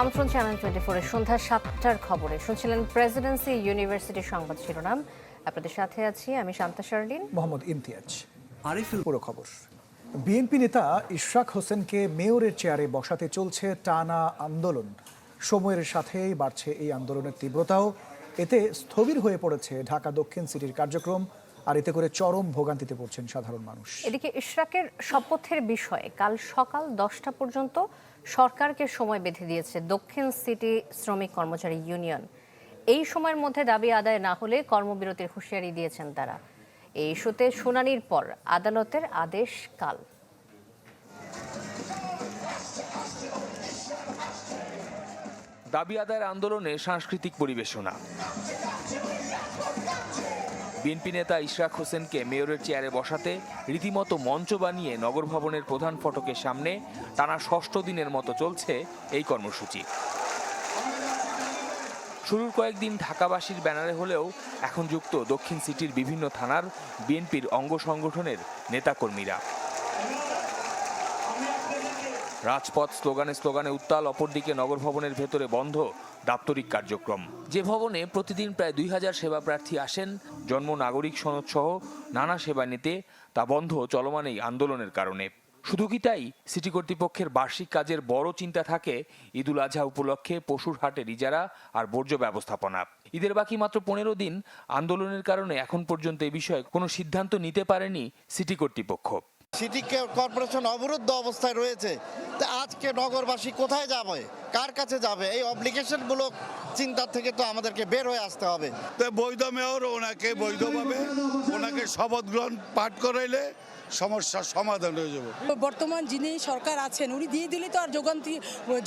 আমন্ত্রণ channel twenty ফোরের সন্ধ্যা সাতটার খবরে। শুনছিলেন প্রেসিডেন্সি ইউনিভার্সিটির সংবাদ শিরোনাম। আপনাদের সাথে আছি আমি শান্তা শারলিন। মোহাম্মদ ইমতিয়াজ। আরিফুল পুরো খবর। বিএনপি নেতা ইশরাক হোসেনকে মেয়রের চেয়ারে বসাতে চলছে টানা আন্দোলন। সময়ের সাথেই বাড়ছে এই আন্দোলনের তীব্রতাও। এতে স্থবির হয়ে পড়েছে ঢাকা দক্ষিণ সিটির কার্যক্রম আর এতে করে চরম ভোগান্তিতে পড়ছেন সাধারণ মানুষ। এদিকে ইশরাকের শপথের বিষয়ে কাল সকাল দশটা পর্যন্ত সরকারকে সময় বেঁধে দিয়েছে দক্ষিণ সিটি শ্রমিক কর্মচারী ইউনিয়ন। এই সময়ের মধ্যে দাবি আদায় না হলে কর্মবিরতির হুঁশিয়ারি দিয়েছেন তারা। এই ইস্যুতে শুনানির পর আদালতের আদেশ কাল। দাবি আদায়ের আন্দোলনে সাংস্কৃতিক পরিবেশনা। বিএনপি নেতা ইশরাক হোসেনকে মেয়রের চেয়ারে বসাতে রীতিমতো মঞ্চ বানিয়ে নগর ভবনের প্রধান ফটকের সামনে টানা ষষ্ঠ দিনের মতো চলছে এই কর্মসূচি। শুরুর কয়েকদিন ঢাকাবাসীর ব্যানারে হলেও এখন যুক্ত দক্ষিণ সিটির বিভিন্ন থানার বিএনপির অঙ্গ সংগঠনের নেতাকর্মীরা। রাজপথ স্লোগানে স্লোগানে উত্তাল, অপরদিকে নগর ভবনের ভেতরে বন্ধ দাপ্তরিক কার্যক্রম। যে ভবনে প্রতিদিন প্রায় দুই হাজার সেবা প্রার্থী আসেন, জন্ম, নাগরিক সনদ সহ নানা সেবা নিতে, তা বন্ধ চলমান এই আন্দোলনের কারণে। শুধু কি তাই? সিটি কর্তৃপক্ষের বার্ষিক কাজের বড় চিন্তা থাকে ঈদুল আজহা উপলক্ষে পশুর হাটের ইজারা আর বর্জ্য ব্যবস্থাপনা। ঈদের বাকি মাত্র পনেরো দিন আন্দোলনের কারণে এখন পর্যন্ত এ বিষয়ে কোনো সিদ্ধান্ত নিতে পারেনি সিটি কর্তৃপক্ষ। সিটি কর্পোরেশন অবরুদ্ধ অবস্থায় রয়েছে। তা আজকে নগরবাসী কোথায় যাবে? কার কাছে যাবে? এই অব্লিগেশনগুলো চিন্তা থেকে তো আমাদেরকে বের হয়ে আসতে হবে। বৈধ মেয়র ওনাকে বৈধভাবে ওনাকে শপথ গ্রহণ পাঠ করাইলে সমস্যার সমাধান হয়ে যাবে। বর্তমান যিনি সরকার আছেন উনি দিয়ে দিলে তো আর যোগান্তি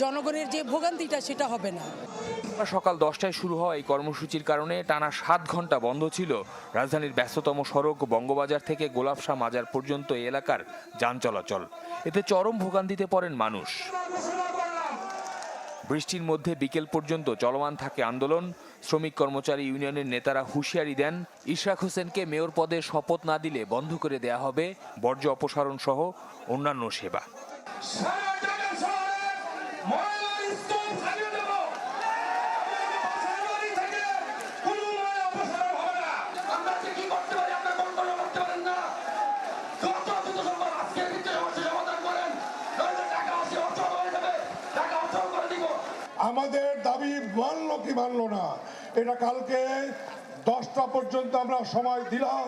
জনগণের যে ভোগান্তিটা সেটা হবে না। সকাল দশটায় শুরু হওয়া এই কর্মসূচির কারণে টানা সাত ঘণ্টা বন্ধ ছিল। রাজধানীর ব্যস্ততম সড়ক বঙ্গবাজার থেকে গোলাপশাহ মাজার পর্যন্ত এই এলাকার যান চলাচল। এতে চরম ভোগান্তিতে পড়েন মানুষ। বৃষ্টির মধ্যে বিকেল পর্যন্ত চলমান থাকে আন্দোলন। শ্রমিক কর্মচারী ইউনিয়নের নেতারা হুঁশিয়ারি দেন, ইশরাক হোসেনকে মেয়র পদে শপথ না দিলে বন্ধ করে দেয়া হবে বর্জ্য অপসারণ সহ অন্যান্য সেবা। মানলো কি মানলো না। এটা কালকে দশটা পর্যন্ত আমরা সময় দিলাম।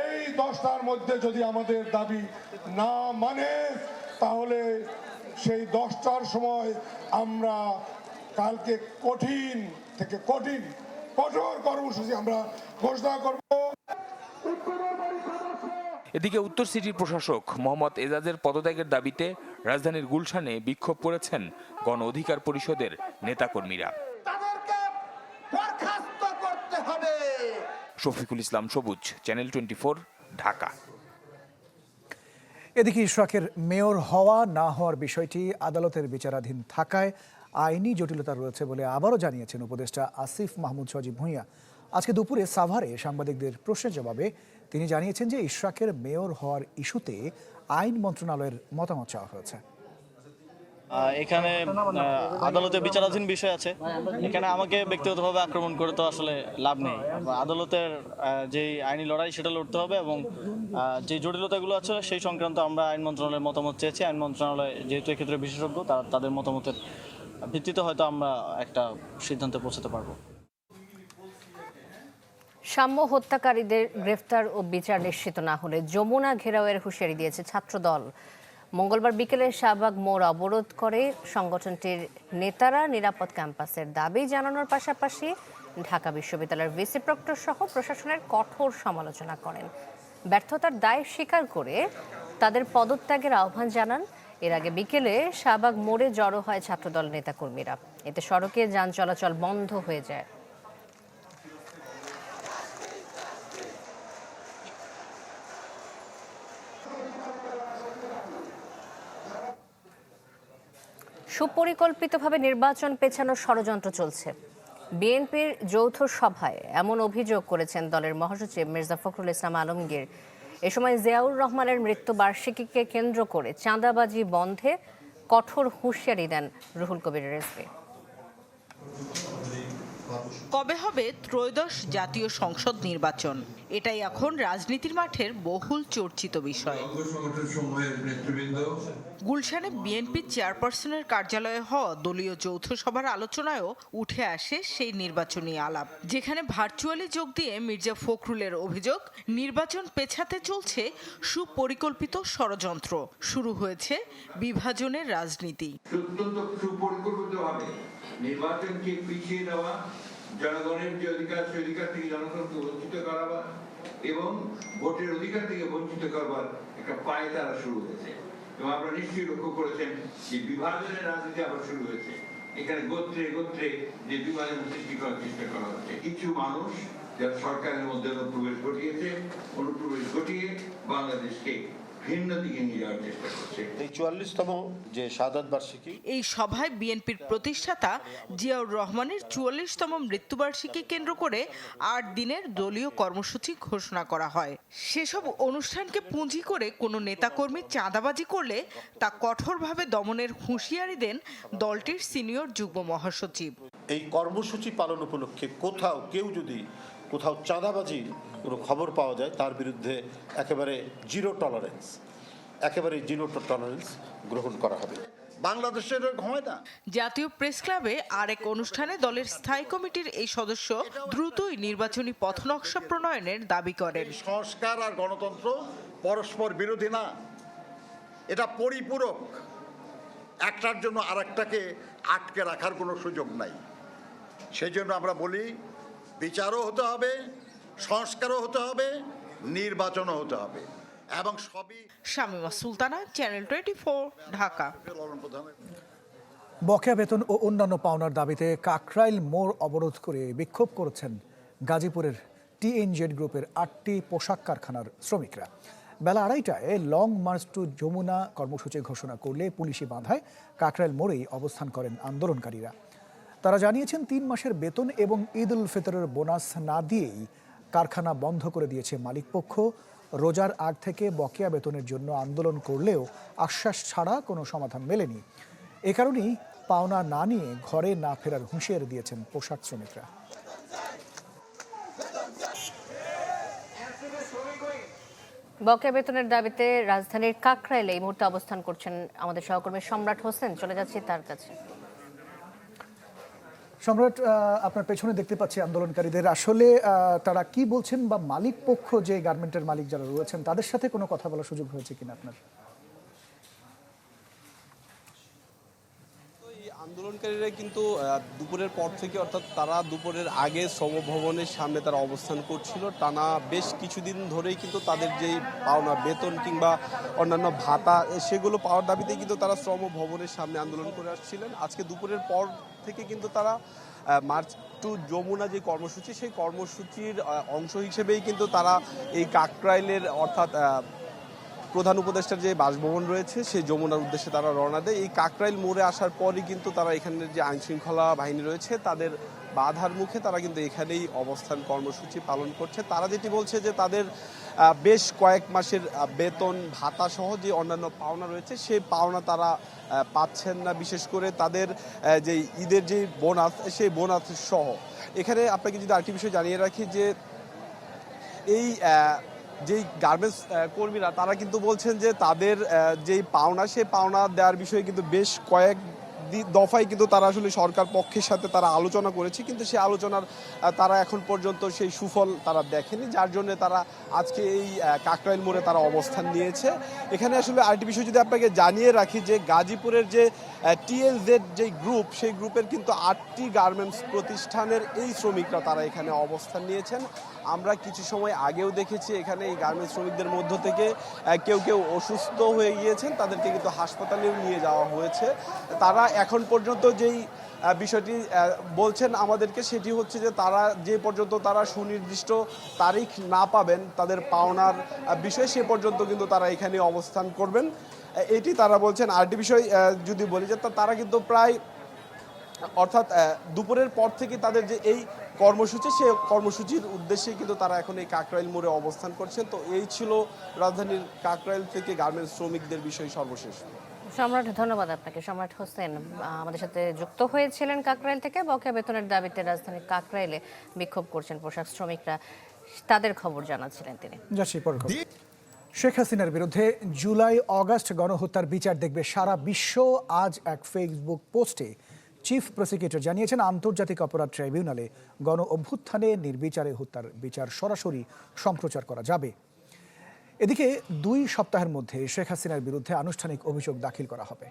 এই দশটার মধ্যে যদি আমাদের দাবি না মানে তাহলে সেই দশটার সময় আমরা কালকে কঠিন থেকে কঠিন কঠোর কর্মসূচি আমরা ঘোষণা করব। এদিকে উত্তর সিটির প্রশাসক মোহাম্মদ এজাজের পদত্যাগের দাবিতে রাজধানীর গুলশানে বিক্ষোভ করেছেন গণ অধিকার পরিষদের নেতাকর্মীরা। তাদেরকে বরখাস্ত করতে হবে। শফিকুল ইসলাম সবুজ চ্যানেল টোয়েন্টি ঢাকা। এদিকে ইশরাকের মেয়র হওয়া না হওয়ার বিষয়টি আদালতের বিচারাধীন থাকায় আইনি জটিলতা রয়েছে বলে আবারও জানিয়েছেন উপদেষ্টা আসিফ মাহমুদ সজিব ভূঁইয়া। আজকে দুপুরে সাভারে সাংবাদিকদের প্রশ্নের জবাবে তিনি জানিয়েছেন যে ইশরাকের মেয়র হওয়ার ইস্যুতে আইন মন্ত্রণালয়ের মতামত চাওয়া হয়েছে। এখানে আদালতে বিচারাধীন বিষয় আছে। এখানে আমাকে ব্যক্তিগতভাবে আক্রমণ করে তো আসলে লাভ নেই। আদালতের যেই আইনি লড়াই সেটা লড়তে হবে এবং যে জটিলতাগুলো আছে সেই সংক্রান্ত আমরা আইন মন্ত্রণালয়ের মতামত চেয়েছি। আইন মন্ত্রণালয় যেহেতু এক্ষেত্রে বিশেষজ্ঞ, তারা তাদের মতামতের ভিত্তিতে হয়তো আমরা একটা সিদ্ধান্তে পৌঁছাতে পারব। সাম্য হত্যাকারীদের গ্রেফতার ও বিচার নিশ্চিত না হলে যমুনা ঘেরাওয়ের হুঁশিয়ারি দিয়েছে ছাত্রদল। মঙ্গলবার বিকেলে শাহবাগ মোড় অবরোধ করে সংগঠনটির নেতারা নিরাপদ ক্যাম্পাসের দাবি জানানোর পাশাপাশি ঢাকা বিশ্ববিদ্যালয়ের ভিসি প্রক্টর সহ প্রশাসনের কঠোর সমালোচনা করেন। ব্যর্থতার দায় স্বীকার করে তাদের পদত্যাগের আহ্বান জানান। এর আগে বিকেলে শাহবাগ মোড়ে জড়ো হয় ছাত্রদল নেতাকর্মীরা। এতে সড়কে যান চলাচল বন্ধ হয়ে যায়। সুপরিকল্পিতভাবে নির্বাচন পেছানোর ষড়যন্ত্র চলছে। বিএনপির যৌথ সভায় এমন অভিযোগ করেছেন দলের মহাসচিব মির্জা ফখরুল ইসলাম আলমগীর। এ সময় জিয়াউর রহমানের মৃত্যুবার্ষিকীকে কেন্দ্র করে চাঁদাবাজি বন্ধে কঠোর হুঁশিয়ারি দেন রুহুল কবির রেজভি কবে হবে ত্রয়োদশ জাতীয় সংসদ নির্বাচন? এটাই এখন রাজনীতির মাঠের বহুল চর্চিত বিষয়। গুলশানে বিএনপি চেয়ারপারসনের কার্যালয়ে হওয়া দলীয় যৌথ সভার আলোচনায়ও উঠে আসে সেই নির্বাচনী আলাপ, যেখানে ভার্চুয়ালি যোগ দিয়ে মির্জা ফখরুলের অভিযোগ, নির্বাচন পেছাতে চলছে সুপরিকল্পিত ষড়যন্ত্র। শুরু হয়েছে বিভাজনের রাজনীতি। নির্বাচনকে পিছিয়ে দেওয়া জনগণের যে অধিকার সে অধিকার থেকে জনগণকে বঞ্চিত করাবার এবং ভোটের অধিকার থেকে বঞ্চিত করবার একটা পায়ে তারা শুরু হয়েছে। এবং আপনারা নিশ্চয়ই লক্ষ্য করেছেন যে বিভাজনের রাজনীতি আবার শুরু হয়েছে। এখানে গোত্রে গোত্রে যে বিভাজন সৃষ্টি করার চেষ্টা করা হচ্ছে। কিছু মানুষ যারা সরকারের মধ্যে অনুপ্রবেশ ঘটিয়েছে, অনুপ্রবেশ ঘটিয়ে বাংলাদেশকে ভিন্ন দিকে নিয়ে যাওয়ার চেষ্টা করছে। এই চুয়াল্লিশতম যে শাহাদ বার্ষিকী এই সভায় বিএনপির প্রতিষ্ঠাতা জিয়াউর রহমানের চুয়াল্লিশতম মৃত্যুবার্ষিকী কেন্দ্র করে আট দিনের দলীয় কর্মসূচি ঘোষণা করা হয়। সেসব অনুষ্ঠানকে পুঁজি করে কোনো নেতাকর্মী চাঁদাবাজি করলে তা কঠোরভাবে দমনের হুঁশিয়ারি দেন দলটির সিনিয়র যুগ্ম মহাসচিব। এই কর্মসূচি পালন উপলক্ষে কোথাও কেউ যদি কোথাও চাঁদাবাজির কোনো খবর পাওয়া যায় তার বিরুদ্ধে একেবারে জিরো টলারেন্স একেবারে জিরো টলারেন্স গ্রহণ করা হবে। বাংলাদেশের হয় না জাতীয় প্রেস ক্লাবে আরেক অনুষ্ঠানে দলের স্থায়ী কমিটির এই সদস্য দ্রুতই নির্বাচনী পথনকশা প্রণয়নের দাবি করেন। সংস্কার আর গণতন্ত্র পরস্পর বিরোধী না। এটা পরিপূরক। একটার জন্য আরেকটাকে আটকে রাখার কোনো সুযোগ নাই। সেই জন্য আমরা বলি বিচারও হতে হবে সংস্কারও হতে হবে নির্বাচনও হতে হবে। এবং সবই শামিমা সুলতানা চ্যানেল টোয়েন্টি ঢাকা। বকেয়া বেতন ও অন্যান্য পাওনার দাবিতে কাকরাইল মোড় অবরোধ করে বিক্ষোভ করেছেন গাজীপুরের টিএনজেড গ্রুপের আটটি পোশাক কারখানার শ্রমিকরা। বেলা আড়াইটায় লং মার্চ টু যমুনা কর্মসূচি ঘোষণা করলে পুলিশি বাধায় কাকরাইল মোড়েই অবস্থান করেন আন্দোলনকারীরা। তারা জানিয়েছেন তিন মাসের বেতন এবং ঈদ উল ফিতরের বোনাস না দিয়েই কারখানা বন্ধ করে দিয়েছে মালিকপক্ষ। রোজার আগ থেকে বকেয়া বেতনের জন্য আন্দোলন করলেও আশ্বাস ছাড়া কোনো সমাধান মেলেনি। এ কারণেই পাওনা না নিয়ে ঘরে না ফেরার হুঁশিয়ারি দিয়েছেন পোশাক শ্রমিকরা। বকেয়া বেতনের দাবিতে রাজধানীর কাকরাইলে এই মুহূর্তে অবস্থান করছেন আমাদের সহকর্মী সম্রাট হোসেন। চলে যাচ্ছি তার কাছে। সম্রাট আপনার পেছনে দেখতে পাচ্ছি আন্দোলনকারীদের। আসলে তারা কি বলছেন বা মালিক পক্ষ যে গার্মেন্টের মালিক যারা রয়েছেন, তাদের সাথে কোনো কথা বলার সুযোগ হয়েছে কিনা আপনার? আন্দোলনকারীরা কিন্তু দুপুরের পর থেকে, অর্থাৎ তারা দুপুরের আগে শ্রম ভবনের সামনে তারা অবস্থান করছিল। টানা বেশ কিছুদিন ধরেই কিন্তু তাদের যেই পাওনা বেতন কিংবা অন্যান্য ভাতা, সেগুলো পাওয়ার দাবিতে কিন্তু তারা শ্রম ভবনের সামনে আন্দোলন করে আসছিলেন। আজকে দুপুরের পর থেকে কিন্তু তারা মার্চ টু যমুনা যে কর্মসূচি, সেই কর্মসূচির অংশ হিসেবেই কিন্তু তারা এই কাকরাইলের অর্থাৎ প্রধান উপদেষ্টার যে বাসভবন রয়েছে, সেই যমুনার উদ্দেশ্যে তারা রওনা দেয়। এই কাকরাইল মোড়ে আসার পরই কিন্তু তারা এখানের যে আইন শৃঙ্খলা বাহিনী রয়েছে, তাদের বাধার মুখে তারা কিন্তু এখানেই অবস্থান কর্মসূচি পালন করছে। তারা যেটি বলছে যে তাদের বেশ কয়েক মাসের বেতন, ভাতা সহ যে অন্যান্য পাওনা রয়েছে সেই পাওনা তারা পাচ্ছেন না। বিশেষ করে তাদের যে ঈদের যে বোনাস সেই বোনাস সহ। এখানে আপনাকে যদি আরেকটি বিষয় জানিয়ে রাখি যে, এই যেই গার্মেন্টস কর্মীরা, তারা কিন্তু বলছেন যে তাদের যেই পাওনা সেই পাওনা দেওয়ার বিষয়ে কিন্তু বেশ কয়েক দফায় কিন্তু তারা আসলে সরকার পক্ষের সাথে তারা আলোচনা করেছে। কিন্তু সেই আলোচনার তারা এখন পর্যন্ত সেই সুফল তারা দেখেনি, যার জন্য তারা আজকে এই কাকরাইল মোড়ে তারা অবস্থান নিয়েছে। এখানে আসলে আরেকটি বিষয় যদি আপনাকে জানিয়ে রাখি যে গাজীপুরের যে টিএলজেড যে গ্রুপ সেই গ্রুপের কিন্তু আটটি গার্মেন্টস প্রতিষ্ঠানের এই শ্রমিকরা তারা এখানে অবস্থান নিয়েছেন। আমরা কিছু সময় আগেও দেখেছি এখানে এই গার্মেন্টস শ্রমিকদের মধ্য থেকে কেউ কেউ অসুস্থ হয়ে গিয়েছেন, তাদেরকে কিন্তু হাসপাতালেও নিয়ে যাওয়া হয়েছে। তারা এখন পর্যন্ত যেই বিষয়টি বলছেন আমাদেরকে, সেটি হচ্ছে যে তারা যে পর্যন্ত তারা সুনির্দিষ্ট তারিখ না পাবেন, তাদের পাওনার বিষয় সে পর্যন্ত কিন্তু তারা এখানে অবস্থান করবেন। এটি তারা বলছেন। আরেকটি বিষয় যদি বলি যে তারা কিন্তু প্রায়, অর্থাৎ দুপুরের পর থেকে তাদের যে এই কর্মসূচি সে কর্মসূচির উদ্দেশ্যে কিন্তু তারা এখন এই কাকরাইল মোড়ে অবস্থান করছেন। তো এই ছিল রাজধানীর কাকরাইল থেকে গার্মেন্টস শ্রমিকদের বিষয় সর্বশেষ। সম্রাট ধন্যবাদ আপনাকে। সম্রাট হোসেন আমাদের সাথে যুক্ত হয়েছিলেন কাকরাইল থেকে। বকেয়া বেতনের দাবিতে রাজধানীর কাকরাইলে বিক্ষোভ করছেন পোশাক শ্রমিকরা। তাদের খবর জানাচ্ছিলেন তিনি। যাচ্ছি শেখ হাসিনার বিরুদ্ধে জুলাই অগাস্ট গণহত্যার বিচার দেখবে সারা বিশ্ব। আজ এক ফেসবুক পোস্টে চিফ প্রসিকিউটর জানিয়েছেন, আন্তর্জাতিক অপরাধ ট্রাইব্যুনালে গণ অভ্যুত্থানে নির্বিচারে হত্যার বিচার সরাসরি সম্প্রচার করা যাবে। এদিকে দুই সপ্তাহের মধ্যে শেখ হাসিনার বিরুদ্ধে আনুষ্ঠানিক অভিযোগ দাখিল করা হবে।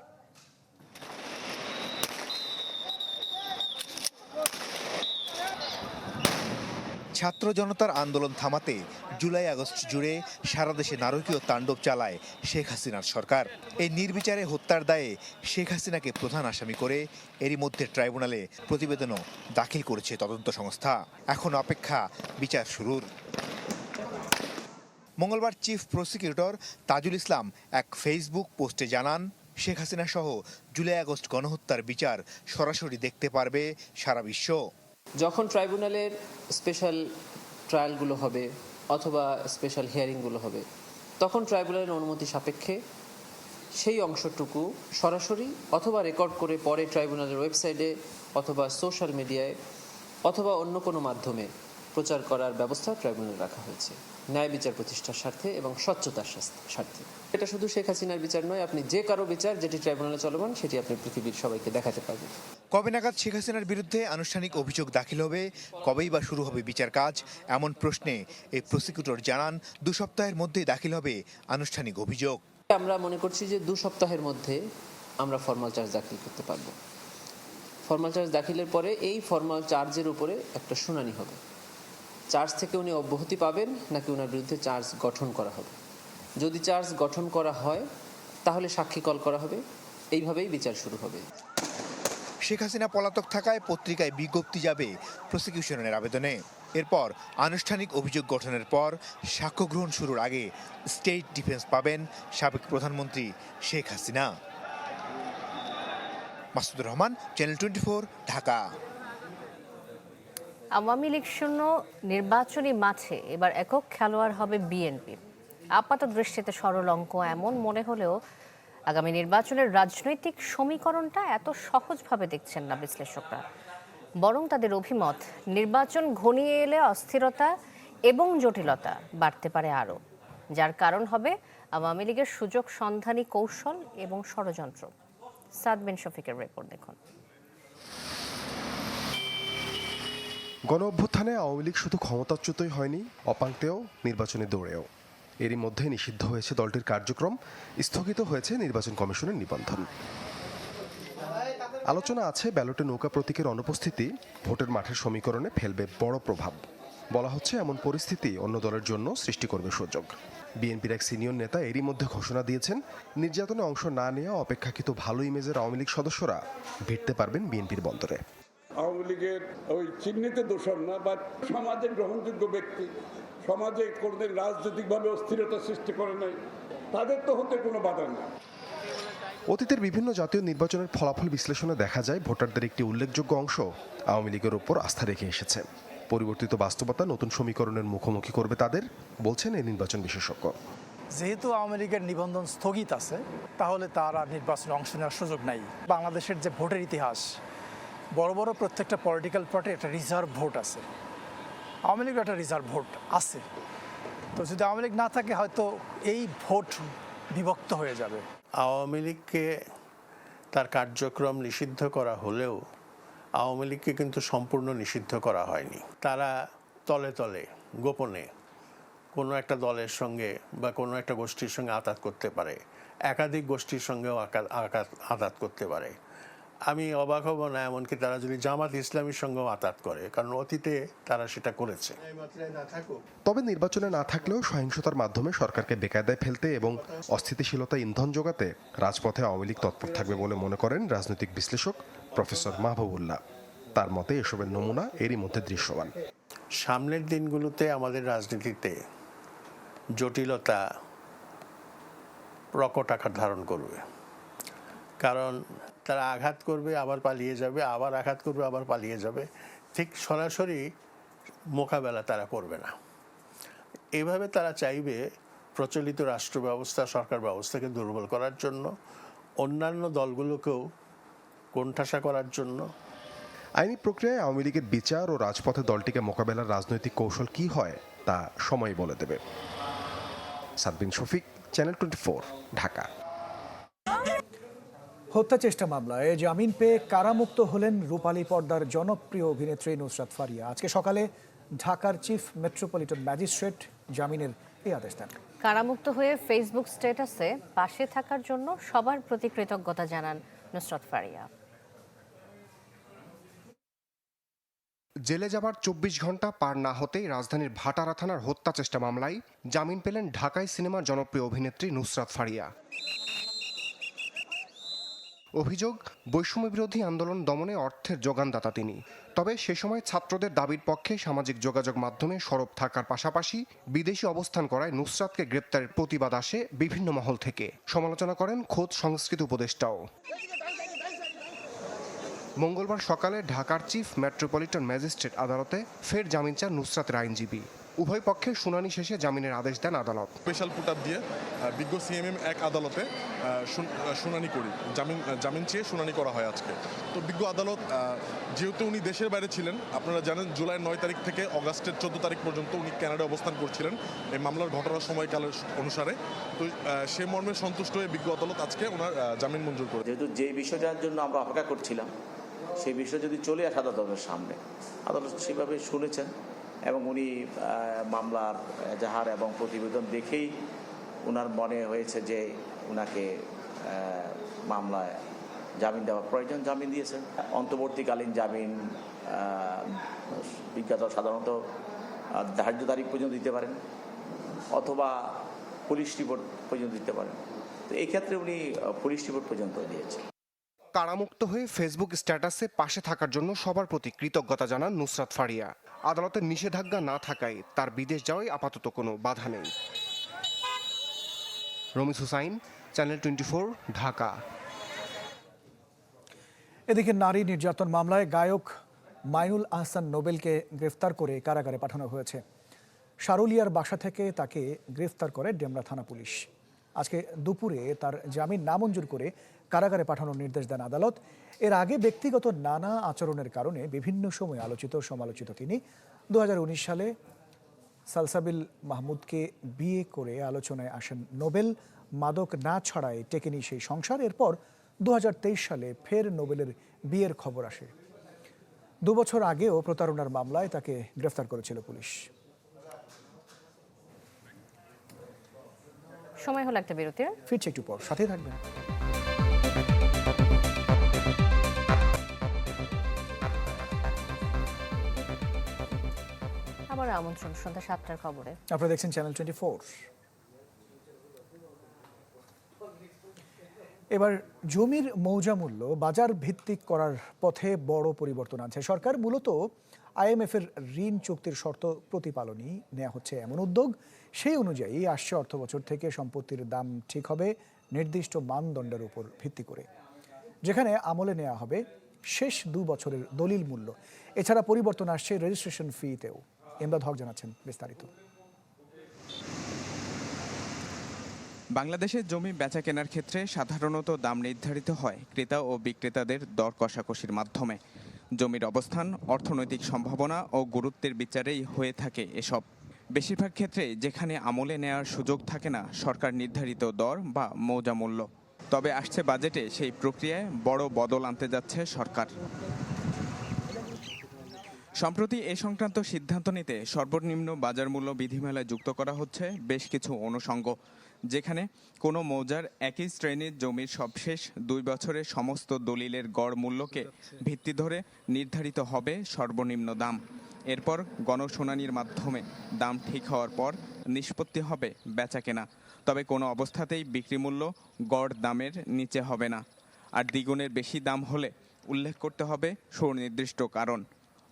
ছাত্র জনতার আন্দোলন থামাতে জুলাই আগস্ট জুড়ে সারা দেশে নারকীয় তাণ্ডব চালায় শেখ হাসিনার সরকার। এই নির্বিচারে হত্যার দায়ে শেখ হাসিনাকে প্রধান আসামি করে এরই মধ্যে ট্রাইব্যুনালে প্রতিবেদনও দাখিল করেছে তদন্ত সংস্থা। এখন অপেক্ষা বিচার শুরুর। মঙ্গলবার চিফ প্রসিকিউটর তাজুল ইসলাম এক ফেসবুক পোস্টে জানান, শেখ হাসিনা সহ জুলাই আগস্ট গণহত্যার বিচার সরাসরি দেখতে পারবে সারা বিশ্ব। যখন ট্রাইব্যুনালের স্পেশাল ট্রায়ালগুলো হবে অথবা স্পেশাল হিয়ারিংগুলো হবে, তখন ট্রাইব্যুনালের অনুমতি সাপেক্ষে সেই অংশটুকু সরাসরি অথবা রেকর্ড করে পরে ট্রাইব্যুনালের ওয়েবসাইটে অথবা সোশ্যাল মিডিয়ায় অথবা অন্য কোনো মাধ্যমে প্রচার করার ব্যবস্থা ট্রাইব্যুনালে রাখা হয়েছে। ন্যায় বিচার প্রতিষ্ঠার স্বার্থে এবং স্বচ্ছতার স্বার্থে। এটা শুধু শেখ হাসিনার বিচার নয়, আপনি যে কারও বিচার যেটি ট্রাইব্যুনালে চলমান, সেটি আপনি পৃথিবীর সবাইকে দেখাতে পারবেন। কবে নাগাদ শেখ হাসিনার বিরুদ্ধে আনুষ্ঠানিক অভিযোগ দাখিল হবে, কবেই বা শুরু হবে বিচার কাজ? এমন প্রশ্নে এই প্রসিকিউটর জানান, দু সপ্তাহের মধ্যেই দাখিল হবে আনুষ্ঠানিক অভিযোগ। আমরা মনে করছি যে দু সপ্তাহের মধ্যে আমরা ফর্মাল চার্জ দাখিল করতে পারব। ফর্মাল চার্জ দাখিলের পরে এই ফর্মাল চার্জের উপরে একটা শুনানি হবে। চার্জ থেকে উনি অব্যাহতি পাবেন, নাকি ওনার বিরুদ্ধে চার্জ গঠন করা হবে? যদি চার্জ গঠন করা হয়, তাহলে সাক্ষী কল করা হবে। এইভাবেই বিচার শুরু হবে। শেখ হাসিনা পলাতক থাকায় পত্রিকায় বিজ্ঞপ্তি যাবে প্রসিকিউশনের আবেদনে। এরপর আনুষ্ঠানিক অভিযোগ গঠনের পর সাক্ষ্য গ্রহণ শুরুর আগে স্টেট ডিফেন্স পাবেন সাবেক প্রধানমন্ত্রী Sheikh Hasina. Masudur Rahman, channel twenty Dhaka. Awami League শূন্য নির্বাচনী মাঠে এবার একক খেলোয়াড় হবে বিএনপি। আপাত দৃষ্টিতে সরল অঙ্ক এমন মনে হলেও আগামী নির্বাচনের রাজনৈতিক সমীকরণটা এত সহজভাবে দেখছেন না বিশ্লেষকরা। বরং তাদের অভিমত, নির্বাচন ঘনিয়ে এলে অস্থিরতা এবং জটিলতা বাড়তে পারে আরও। যার কারণ হবে আওয়ামী লীগের সুযোগ সন্ধানী কৌশল এবং ষড়যন্ত্র। সাদ বিন শফিকের রিপোর্ট দেখুন। গণ অভ্যুত্থানে আওয়ামী লীগ শুধু ক্ষমতাচ্যুতই হয়নি অপাঙ্ক্তেও নির্বাচনে দৌড়েও। এরই মধ্যে নিষিদ্ধ হয়েছে দলটির কার্যক্রম, স্থগিত হয়েছে নির্বাচন কমিশনের নিবন্ধন। আলোচনা আছে ব্যালটে নৌকা প্রতীকের অনুপস্থিতি, ভোটের মাঠের সমীকরণে ফেলবে বড় প্রভাব। বলা হচ্ছে এমন পরিস্থিতি অন্য দলের জন্য সৃষ্টি করবে সুযোগ। বিএনপির এক সিনিয়র নেতা এরই মধ্যে ঘোষণা দিয়েছেন, নির্যাতনে অংশ না নেওয়া অপেক্ষাকৃত ভালো ইমেজের আওয়ামী লীগ সদস্যরা ভিড়তে পারবেন বিএনপির বন্দরে। আওয়ামী লীগের ওই চিহ্নিত দোষর না বা সমাজের গ্রহণযোগ্য ব্যক্তি সমাজে কোনোদিন রাজনৈতিকভাবে অস্থিরতা সৃষ্টি করে নাই। তাদের তো হতে কোনো বাধা নেই। অতীতের বিভিন্ন জাতীয় নির্বাচনের ফলাফল বিশ্লেষণে দেখা যায় ভোটারদের একটি উল্লেখযোগ্য অংশ আওয়ামী লীগের উপর আস্থা রেখে এসেছে। পরিবর্তিত বাস্তবতা নতুন সমীকরণের মুখোমুখি করবে তাদের বলছেন এই নির্বাচন বিশেষজ্ঞ। যেহেতু আওয়ামী লীগের নিবন্ধন স্থগিত আছে তাহলে তার আর নির্বাচনে অংশ নেওয়ার সুযোগ নাই। বাংলাদেশের যে ভোটের ইতিহাস বড় বড় প্রত্যেকটা পলিটিক্যাল পার্টি একটা রিজার্ভ ভোট আছে। আওয়ামী লীগের একটা রিজার্ভ ভোট আছে। তো যদি আওয়ামী লীগ না থাকে, হয়তো এই ভোট বিভক্ত হয়ে যাবে। আওয়ামী লীগকে তার কার্যক্রম নিষিদ্ধ করা হলেও আওয়ামী লীগকে কিন্তু সম্পূর্ণ নিষিদ্ধ করা হয়নি। তারা তলে তলে, গোপনে কোনো একটা দলের সঙ্গে বা কোনো একটা গোষ্ঠীর সঙ্গে আঘাত করতে পারে। একাধিক গোষ্ঠীর সঙ্গেও আঘাত- আঘাত আঘাত করতে পারে। আমি অবাক হব না এমনকি তারা যদি জামাত ইসলামীর সঙ্গেও আতাত করে কারণ অতীতে তারা সেটা করেছে। তবে নির্বাচনে না থাকলেও সহিংসতার মাধ্যমে সরকারকে বেকায়দায় ফেলতে এবং অস্থিতিশীলতা ইন্ধন যোগাতে রাজপথে আওয়ামী লীগ তৎপর থাকবে বলে মনে করেন রাজনৈতিক বিশ্লেষক প্রফেসর মাহবুবুল্লাহ। তার মতে এসবের নমুনা এরই মধ্যে দৃশ্যমান। সামনের দিনগুলোতে আমাদের রাজনীতিতে জটিলতা প্রকট আকার ধারণ করবে। কারণ তারা আঘাত করবে, আবার পালিয়ে যাবে, আবার আঘাত করবে, আবার পালিয়ে যাবে। ঠিক সরাসরি মোকাবেলা তারা করবে না। এভাবে তারা চাইবে প্রচলিত রাষ্ট্র ব্যবস্থা সরকার ব্যবস্থাকে দুর্বল করার জন্য, অন্যান্য দলগুলোকেও কোণঠাসা করার জন্য। আইনি প্রক্রিয়ায় আওয়ামী লীগের বিচার ও রাজপথে দলটিকে মোকাবেলার রাজনৈতিক কৌশল কি হয়, তা সময় বলে দেবে। Sadbin Shafiq, channel twenty Dhaka. হত্যা চেষ্টা মামলায় জামিন পেয়ে কারামুক্ত হলেন রূপালী পর্দার জনপ্রিয় অভিনেত্রী নুসরাত ফারিয়া। আজকে সকালে ঢাকার চিফ মেট্রোপলিটন ম্যাজিস্ট্রেট জামিনের এই আদেশ দেন। কারামুক্ত হয়ে ফেসবুক স্ট্যাটাসে পাশে থাকার জন্য সবার প্রতি কৃতজ্ঞতা জানান নুসরাত ফারিয়া। জেলে যাবার চব্বিশ ঘণ্টা পার না হতেই রাজধানীর ভাটারা থানার হত্যা চেষ্টা মামলায় জামিন পেলেন ঢাকায় সিনেমার জনপ্রিয় অভিনেত্রী নুসরাত ফারিয়া। অভিযোগ বৈষম্য বিরোধী আন্দোলন দমনে অর্থের যোগানদাতা তিনি। তবে সে সময় ছাত্রদের দাবির পক্ষে সামাজিক যোগাযোগ মাধ্যমে সরব থাকার পাশাপাশি বিদেশি অবস্থান করায় নুসরাতকে গ্রেপ্তারের প্রতিবাদ আসে বিভিন্ন মহল থেকে। সমালোচনা করেন খোদ সংস্কৃত উপদেষ্টাও। মঙ্গলবার সকালে ঢাকার চিফ মেট্রোপলিটন ম্যাজিস্ট্রেট আদালতে ফের জামিন চান নুসরাতের আইনজীবী। উভয় পক্ষের শুনানি শেষে জামিনের আদেশ দেন আদালত। স্পেশাল পুট দিয়ে বিজ্ঞ সিএমএম এক আদালতে শুনানি করি। জামিন জামিন চেয়ে শুনানি করা হয় আজকে। তো বিজ্ঞ আদালত যেহেতু উনি দেশের বাইরে ছিলেন আপনারা জানেন জুলাই নয় তারিখ থেকে অগাস্টের চোদ্দ তারিখ পর্যন্ত উনি কানাডায় অবস্থান করছিলেন। এই মামলার ঘটনার সময়কালের অনুসারে। তো সে মর্মে সন্তুষ্ট হয়ে বিজ্ঞ আদালত আজকে ওনার জামিন মঞ্জুর করে যেহেতু যে বিষয়টার জন্য আমরা অপেক্ষা করছিলাম সেই বিষয় যদি চলে আসে আদালতের সামনে আদালত সেভাবে শুনেছেন। এবং উনি মামলার এজাহার এবং প্রতিবেদন দেখেই ওনার মনে হয়েছে যে ওনাকে মামলায় জামিন দেওয়া প্রয়োজন জামিন দিয়েছেন। অন্তর্বর্তীকালীন জামিন বিজ্ঞাত সাধারণত ধার্য তারিখ পর্যন্ত দিতে পারেন অথবা পুলিশ রিপোর্ট পর্যন্ত দিতে পারেন। তো এই ক্ষেত্রে উনি পুলিশ রিপোর্ট পর্যন্ত দিয়েছেন। কারামুক্ত হয়ে ফেসবুক স্ট্যাটাসে পাশে থাকার জন্য সবার প্রতি কৃতজ্ঞতা জানান নুসরাত ফারিয়া। আদালতের নিষেধাজ্ঞা না থাকায় তার বিদেশ যাওয়ায় আপাতত কোনো বাধা নেই। Ramis Hussain, channel twenty Dhaka. এদিকে নারী নির্যাতন মামলায় গায়ক মাইনুল আহসান নোবেলকে গ্রেফতার করে কারাগারে পাঠানো হয়েছে। সারুলিয়ার বাসা থেকে তাকে গ্রেফতার করে ডেমরা থানা পুলিশ। আজকে দুপুরে তার জামিন নামঞ্জুর করে কারাগারে পাঠানোর নির্দেশ দেন আদালত। এর আগে ব্যক্তিগত নানা আচরণের কারণে বিভিন্ন সময় আলোচিত সমালোচিত তিনি। দুহাজার উনিশ সালে সালসাবিল মাহমুদকে বিয়ে করে আলোচনায় আসেন নোবেল। মাদক না ছাড়ায় টেকেনি সেই সংসার। এরপর দুহাজার তেইশ সালে ফের নোবেলের বিয়ের খবর আসে। দু বছর আগেও প্রতারণার মামলায় তাকে গ্রেফতার করেছিল পুলিশ। সময় হলো একটা বিরতির। ফিরছে একটু পর। সাথে থাকবেন। আবার আমন্ত্রণ, সন্ধ্যা সাতটার খবরে। আপনারা দেখছেন চ্যানেল টোয়েন্টি এবার জমির মৌজা মূল্য বাজার ভিত্তিক করার পথে বড় পরিবর্তন আছে সরকার। মূলত আইএমএফ এর ঋণ চুক্তির শর্ত প্রতিপালনই নেওয়া হচ্ছে এমন উদ্যোগ। সেই অনুযায়ী আসছে অর্থ বছর থেকে সম্পত্তির দাম ঠিক হবে নির্দিষ্ট মানদণ্ডের উপর ভিত্তি করে, যেখানে আমলে নেওয়া হবে শেষ দু বছরের দলিল মূল্য। এছাড়া পরিবর্তন আসছে রেজিস্ট্রেশন ফিতেও। এমদাদ হক জানাচ্ছেন বিস্তারিত। বাংলাদেশের জমি বেচা কেনার ক্ষেত্রে সাধারণত দাম নির্ধারিত হয় ক্রেতা ও বিক্রেতাদের দর কষাকষির মাধ্যমে। জমির অবস্থান, অর্থনৈতিক সম্ভাবনা ও গুরুত্বের বিচারেই হয়ে থাকে এসব। বেশিরভাগ ক্ষেত্রে যেখানে আমলে নেওয়ার সুযোগ থাকে না, সরকার নির্ধারিত দর বা মৌজা মূল্য তবে আসছে বাজেটে সেই প্রক্রিয়ায় বড় বদল আনতে যাচ্ছে সরকার। সম্প্রতি এ সংক্রান্ত সিদ্ধান্ত নিতে সর্বনিম্ন বাজার মূল্য বিধিমালায় যুক্ত করা হচ্ছে বেশ কিছু অনুষঙ্গ, যেখানে কোনো মৌজার একই শ্রেণির জমির সবশেষ দুই বছরের সমস্ত দলিলের গড় মূল্যকে ভিত্তি ধরে নির্ধারিত হবে সর্বনিম্ন দাম। এরপর গণশুনানির মাধ্যমে দাম ঠিক হওয়ার পর নিষ্পত্তি হবে বেচাকেনা। তবে কোনো অবস্থাতেই বিক্রি মূল্য গড় দামের নিচে হবে না। আর দ্বিগুণের বেশি দাম হলে উল্লেখ করতে হবে সুনির্দিষ্ট কারণ।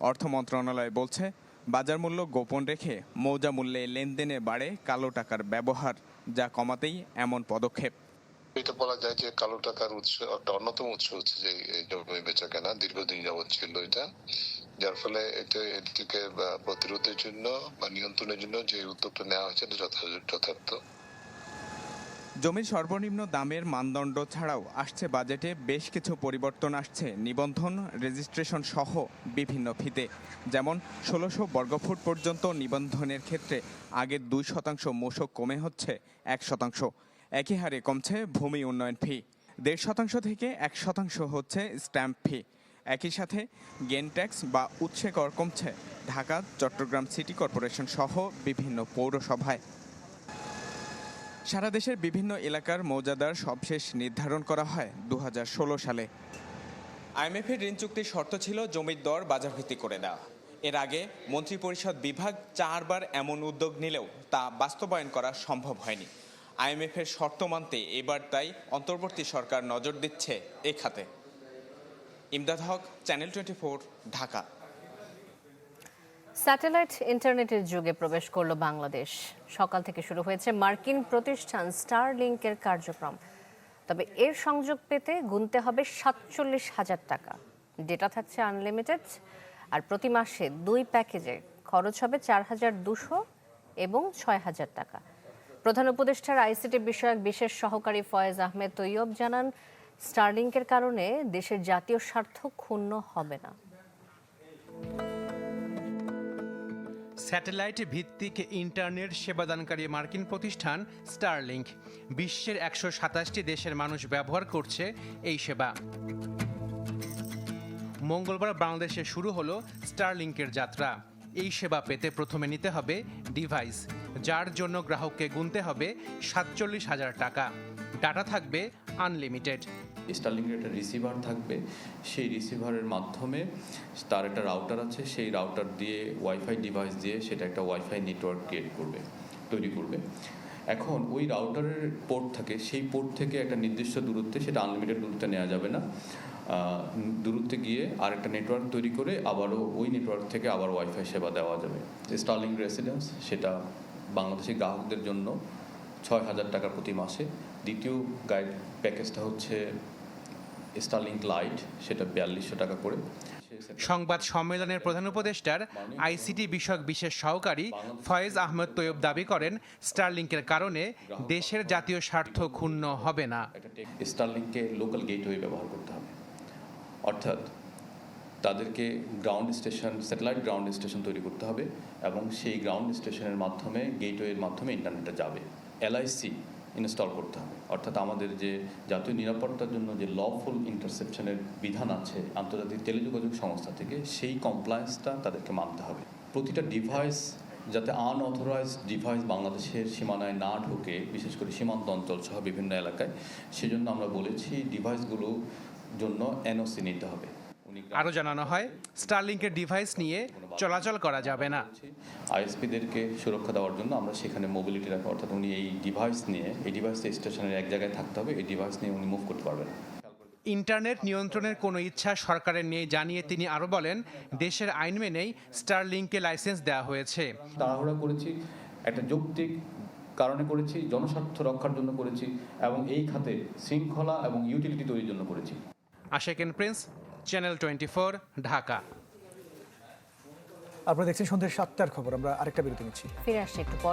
অর্থ মন্ত্রণালয় বলছে, বাজার মূল্য গোপন রেখে মৌজা মূল্যে লেনদেনে বাড়ে কালো টাকার ব্যবহার, যা কমাতেই এমন পদক্ষেপ। এটা বলা যায় যে কালো টাকার উৎস একটা অন্যতম উৎস হচ্ছে যে জমি বেচা কেনা, দীর্ঘদিন যাবৎ ছিল এটা। যার ফলে এটা, এটিকে প্রতিরোধের জন্য বা নিয়ন্ত্রণের জন্য যে উদ্যোগটা নেওয়া হয়েছে যথাযথ যথার্থ। জমির সর্বনিম্ন দামের মানদণ্ড ছাড়াও আসছে বাজেটে বেশ কিছু পরিবর্তন আসছে নিবন্ধন, রেজিস্ট্রেশন সহ বিভিন্ন ফিতে। যেমন, ষোলোশো বর্গফুট পর্যন্ত নিবন্ধনের ক্ষেত্রে আগের দুই শতাংশ মোশক কমে হচ্ছে এক শতাংশ। একই হারে কমছে ভূমি উন্নয়ন ফি। দেড় শতাংশ থেকে এক শতাংশ হচ্ছে স্ট্যাম্প ফি। একই সাথে গেন ট্যাক্স বা উৎসে কর কমছে ঢাকা, চট্টগ্রাম সিটি কর্পোরেশন সহ বিভিন্ন পৌরসভায়। সারা দেশের বিভিন্ন এলাকার মৌজাদার সবশেষ নির্ধারণ করা হয় দু হাজার ষোলো সালে। আইএমএফের ঋণ চুক্তির শর্ত ছিল জমির দর বাজারভিত্তিক করে দেওয়া। এর আগে মন্ত্রিপরিষদ বিভাগ চারবার এমন উদ্যোগ নিলেও তা বাস্তবায়ন করা সম্ভব হয়নি। আইএমএফের শর্ত মানতে এবার তাই অন্তর্বর্তী সরকার নজর দিচ্ছে এ খাতে। Imdad Haque, channel twenty Dhaka. Satellite ইন্টারনেটের যুগে প্রবেশ করল বাংলাদেশ। সকাল থেকে শুরু হয়েছে মার্কিন প্রতিষ্ঠান স্টারলিংকের কার্যক্রম। তবে এর সংযোগ পেতে গুনতে হবে সাতচল্লিশ হাজার টাকা। ডেটা থাকছে আনলিমিটেড আর প্রতি মাসে দুই প্যাকেজে খরচ হবে চার হাজার দুশো এবং ছয় হাজার টাকা। প্রধান উপদেষ্টার আইসিটি বিষয়ক বিশেষ সহকারী ফয়েজ আহমেদ তৈয়ব জানান, স্টারলিংকের কারণে দেশের জাতীয় স্বার্থ ক্ষুণ্ণ হবে না। স্যাটেলাইট ভিত্তিক ইন্টারনেট সেবাদানকারী মার্কিন প্রতিষ্ঠান স্টারলিংক বিশ্বের একশো সাতাশটি দেশের মানুষ ব্যবহার করছে এই সেবা। মঙ্গলবার বাংলাদেশে শুরু হলো স্টারলিংকের যাত্রা। এই সেবা পেতে প্রথমে নিতে হবে ডিভাইস, যার জন্য গ্রাহককে গুনতে হবে সাতচল্লিশ হাজার টাকা। ডাটা থাকবে আনলিমিটেড। স্টারলিংকের একটা রিসিভার থাকবে, সেই রিসিভারের মাধ্যমে তার একটা রাউটার আছে, সেই রাউটার দিয়ে, ওয়াইফাই ডিভাইস দিয়ে সেটা একটা ওয়াইফাই নেটওয়ার্ক ক্রিয়েট করবে, তৈরি করবে। এখন ওই রাউটারের পোর্ট থাকে, সেই পোর্ট থেকে একটা নির্দিষ্ট দূরত্বে সেটা আনলিমিটেড দূরত্বে নেওয়া যাবে না। দূরত্বে গিয়ে আরেকটা নেটওয়ার্ক তৈরি করে আবারও ওই নেটওয়ার্ক থেকে আবার ওয়াইফাই সেবা দেওয়া যাবে। স্টারলিং রেসিডেন্স সেটা বাংলাদেশি গ্রাহকদের জন্য ছয় হাজার টাকা প্রতি মাসে। দ্বিতীয় গাইড প্যাকেজটা হচ্ছে স্টারলিংক লাইট সেটা বিয়াল্লিশশো টাকা করে। সংবাদ সম্মেলনের প্রধান উপদেষ্টার আইসিটি বিষয়ক বিশেষ সহকারী ফয়েজ আহমেদ তৈয়ব দাবি করেন স্টারলিংকের কারণে দেশের জাতীয় স্বার্থ ক্ষুণ্ণ হবে না। স্টারলিংকে লোকাল গেটওয়ে ব্যবহার করতে হবে। অর্থাৎ তাদেরকে ground station satellite ground station তৈরি করতে হবে এবং সেই গ্রাউন্ড স্টেশনের মাধ্যমে গেটওয়ের মাধ্যমে ইন্টারনেটে যাবে। এলআইসি ইনস্টল করতে হবে। অর্থাৎ আমাদের যে জাতীয় নিরাপত্তার জন্য যে লফুল ইন্টারসেপশনের বিধান আছে আন্তর্জাতিক টেলিযোগাযোগ সংস্থা থেকে, সেই কমপ্লায়েন্সটা তাদেরকে মানতে হবে। প্রতিটা ডিভাইস যাতে আনঅথরাইজ ডিভাইস বাংলাদেশের সীমানায় না ঢোকে, বিশেষ করে সীমান্ত অঞ্চল সহ বিভিন্ন এলাকায়, সেজন্য আমরা বলেছি ডিভাইসগুলো জন্য এনওসি নিতে হবে। আরও জানানো হয় স্টারলিংকের ডিভাইস নিয়ে চলাচল করা যাবে না। আইএসপিদেরকে সুরক্ষা দেওয়ার জন্য আমরা সেখানে মোবিলিটি রাখব অর্থাৎ উনি এই ডিভাইস নিয়ে এই ডিভাইস স্টেশনের এক জায়গায় থাকতে হবে এই ডিভাইস নিয়ে উনি মুভ করতে পারবেন ইন্টারনেট নিয়ন্ত্রণের কোনো ইচ্ছা সরকারের নেই জানিয়ে তিনি আরও বলেন দেশের আইন মেনেই স্টারলিংকে লাইসেন্স দেওয়া হয়েছে। তাড়াহুড়া করেছি একটা যৌক্তিক কারণে করেছি জনস্বার্থ রক্ষার জন্য করেছি এবং এই খাতে শৃঙ্খলা এবং ইউটিলিটি তৈরির জন্য করেছি। Asheken Prince channel twenty four Dhaka আপনারা দেখছেন সন্ধ্যা সাতটার খবর আমরা আরেকটা বিরতি নিচ্ছি। ফিরে আসছি একটু পর।